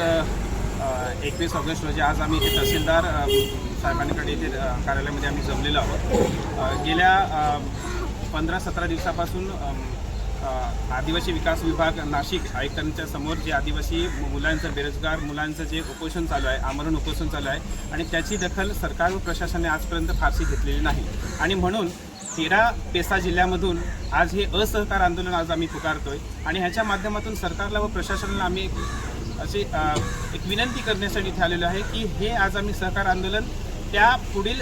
एकवीस ऑगस्ट रोजी आज आम्ही इथे तहसीलदार साहेबांकडे इथे कार्यालयामध्ये आम्ही जमलेलो आहोत. गेल्या पंधरा सतरा दिवसापासून आदिवासी विकास विभाग नाशिक आयुक्तांच्या समोर जे आदिवासी मुलांचं बेरोजगार मुलांचं जे उपोषण चालू आहे आमरण उपोषण चालू आहे आणि त्याची दखल सरकार व प्रशासनाने आजपर्यंत फारशी घेतलेली नाही. आणि म्हणून तेरा पेसा जिल्ह्यामधून आज हे असहकार आंदोलन आज आम्ही पुकारतोय आणि ह्याच्या माध्यमातून सरकारला व प्रशासनाला आम्ही असे एक विनंती करण्यासाठी इथे आलेलो आहे की हे आज आम्ही सहकार आंदोलन त्या पुढील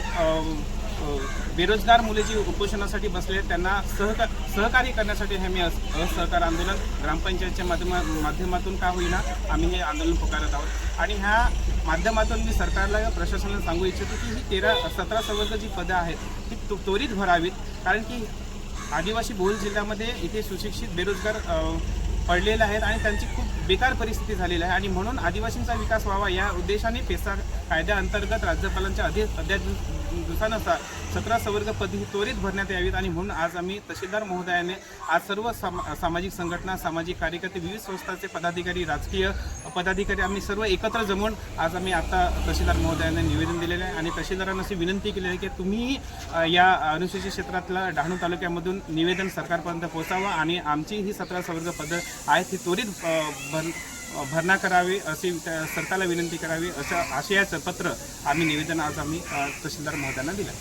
बेरोजगार मुले जी उपोषणासाठी बसले आहेत, त्यांना सहका सहकार्य करण्यासाठी हे मी असहकार आंदोलन ग्रामपंचायतच्या माध्यमा माध्यमातून का होईना आम्ही हे आंदोलन पुकारत आहोत. आणि ह्या माध्यमातून मी सरकारला प्रशासनाला सांगू इच्छितो की ही तेरा सतरा संवर्ग जी पदं आहेत ती त्वरित भरावीत. कारण की आदिवासी बहुल जिल्ह्यामध्ये इथे सुशिक्षित बेरोजगार पडलेले आहेत आणि त्यांची खूप बेकार परिस्थिती झालेली आहे. आणि म्हणून आदिवासींचा विकास व्हावा या उद्देशाने पेसा कायद्याअंतर्गत राज्यपालांच्या अधे दिवसानुसार सतरा संवर्ग पदे ही त्वरित भरण्यात यावीत आणि म्हणून आज आम्ही तहसीलदार महोदयाने आज सर्व सामा सामाजिक संघटना सामाजिक कार्यकर्ते विविध संस्थांचे पदाधिकारी राजकीय पदाधिकारी आम्ही सर्व एकत्र जमून आज आम्ही आता तहसीलदार महोदयाने निवेदन दिलेलं आहे आणि तहसीलदारांना अशी विनंती केली आहे की तुम्ही या अनुसूचित क्षेत्रातल्या डहाणू तालुक्यामधून निवेदन सरकारपर्यंत पोहोचावं आणि आमची ही सतरा संवर्ग पदं आहेत ती त्वरित भर भरणा करावी अशी सरकारला विनंती करावी अशा आशयाचं पत्र आम्ही निवेदन आज आम्ही तहसीलदार महोदयांना दिलं.